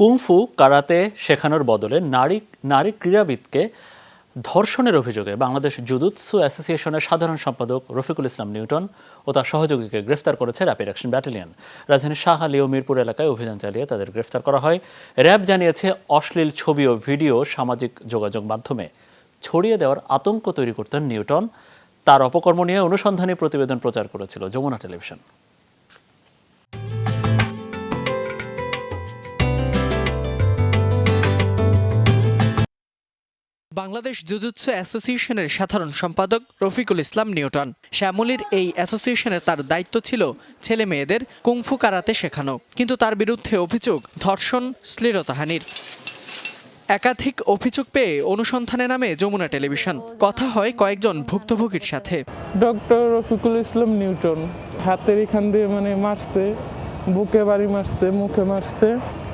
Kung fu karate শেখানোর বদলে নারী নারী ক্রীড়াবিদকে ধর্ষণের অভিযোগে বাংলাদেশ জুদুৎসু অ্যাসোসিয়েশনের সাধারণ সম্পাদক রফিকুল ইসলাম নিউটন ও তার সহযোগীকে গ্রেফতার করেছে র্যাপিড অ্যাকশন ব্যাটালিয়ন। রাজধানীর শাহ আলী ও মিরপুর এলাকায় অভিযান চালিয়ে তাদের গ্রেফতার করা হয়। র্যাব জানিয়েছে, অশ্লীল ছবি ও ভিডিও সামাজিক যোগাযোগ মাধ্যমে ছড়িয়ে দেওয়ার আতঙ্ক তৈরি করতেন নিউটন। তার অপকর্ম নিয়ে অনুসন্ধানী প্রতিবেদন প্রচার করেছিল যমুনা টেলিভিশন। বাংলাদেশ জুজুৎসু অ্যাসোসিয়েশনের সাধারণ সম্পাদক রফিকুল ইসলাম নিউটন। শ্যামলীর এই অ্যাসোসিয়েশনে তার দায়িত্ব ছিল ছেলে মেয়েদের কুংফু কারাতে শেখানো, কিন্তু তার বিরুদ্ধে অভিযোগ, ধর্ষণ, শ্লীলতাহানির। একাধিক অভিযোগ পেয়ে অনুসন্ধানে নামে যমুনা টেলিভিশন। কথা হয় কয়েকজন ভুক্তভোগীর সাথে। ডক্টর রফিকুল ইসলাম নিউটন, হাতের এখান দিয়ে মানে মারছে, বুকে বাড়ি মারছে, মুখে মারছে।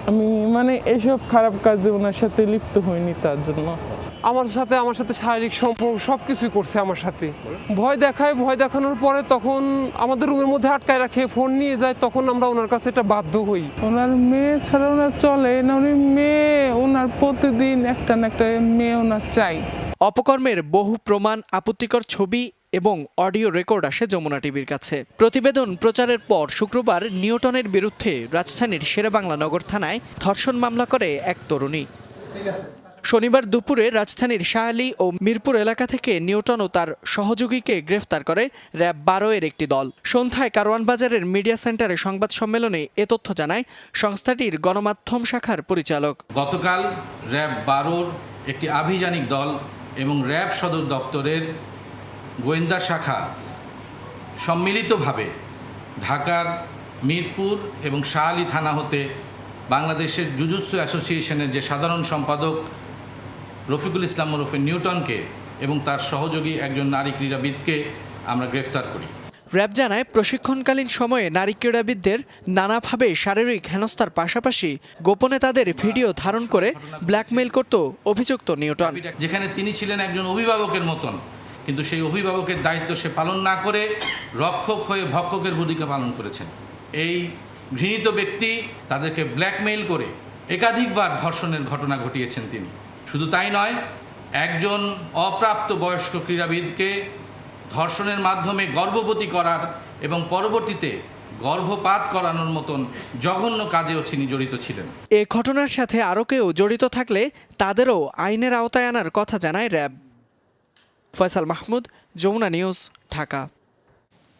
আমি মানে এসব খারাপ কাজে ওনার সাথে লিপ্ত হইনি তার জন্য। আমার সাথে আমার সাথে শারীরিক সম্পর্ক সব কিছুই করছে আমার সাথে। ভয় দেখায় ভয় দেখানোর পরে তখন আমাদের রুমের মধ্যে আটকায় রাখে ফোন নিয়ে যায় তখন আমরা ওনার কাছে এটা বাধ্য হই। ওনার মেয়ে ছাড়া ওনার চলে না উনি মেয়ে ওনার প্রতিদিন একটা না একটা মেয়ে ওনার চাই। অপকর্মের বহু প্রমাণ আপত্তিকর ছবি এবং অডিও রেকর্ড আসে যমুনা টিভির কাছে। প্রতিবেদন প্রচারের পর শুক্রবার নিউটনের বিরুদ্ধে রাজধানীর শেরেবাংলা নগর থানায় ধর্ষণ মামলা করে এক তরুণী। শনিবার দুপুরে রাজধানীর শাহালি ও মিরপুর এলাকা থেকে নিউটন ও তার সহযোগীকে গ্রেফতার করে র্যাব বারো এর একটি দল। সন্ধ্যায় কারওয়ান বাজারের মিডিয়া সেন্টারে সংবাদ সম্মেলনে এ তথ্য জানায় সংস্থাটির গণমাধ্যম শাখার পরিচালক। গতকাল র্যাব বারোর একটি আভিযানিক দল এবং র্যাব সদর দপ্তরের গোয়েন্দা শাখা সম্মিলিতভাবে ঢাকার মিরপুর এবং শাহালি থানা হতে বাংলাদেশের জুজুৎসু অ্যাসোসিয়েশনের যে সাধারণ সম্পাদক রফিকুল ইসলাম ওরফে নিউটনকে এবং তার সহযোগী একজন নারী ক্রীড়াবিদকে আমরা গ্রেফতার করি। র্যাব জানায় প্রশিক্ষণকালীন সময়ে নারী ক্রীড়াবিদদের নানাভাবে শারীরিক হেনস্থার পাশাপাশি গোপনে তাদের ভিডিও ধারণ করে ব্ল্যাকমেইল করত অভিযুক্ত নিউটন। যেখানে তিনি ছিলেন একজন অভিভাবকের মতন কিন্তু সেই অভিভাবকের দায়িত্ব সে পালন না করে রক্ষক হয়ে ভক্ষকের ভূমিকা পালন করেছেন। এই ঘৃণিত ব্যক্তি তাদেরকে ব্ল্যাকমেইল করে একাধিকবার ধর্ষণের ঘটনা ঘটিয়েছেন তিনি। শুধু তাই নয়, একজন অপ্রাপ্ত বয়স্ক ক্রীড়াবিদকে ধর্ষণের মাধ্যমে গর্ভবতী করার এবং পরবর্তীতে গর্ভপাত করানোর মতন জঘন্য কাজেও তিনি জড়িত ছিলেন। এ ঘটনার সাথে আরও কেউ জড়িত থাকলে তাদেরও আইনের আওতায় আনার কথা জানায় র্যাব। ফয়সাল মাহমুদ, যমুনা নিউজ, ঢাকা।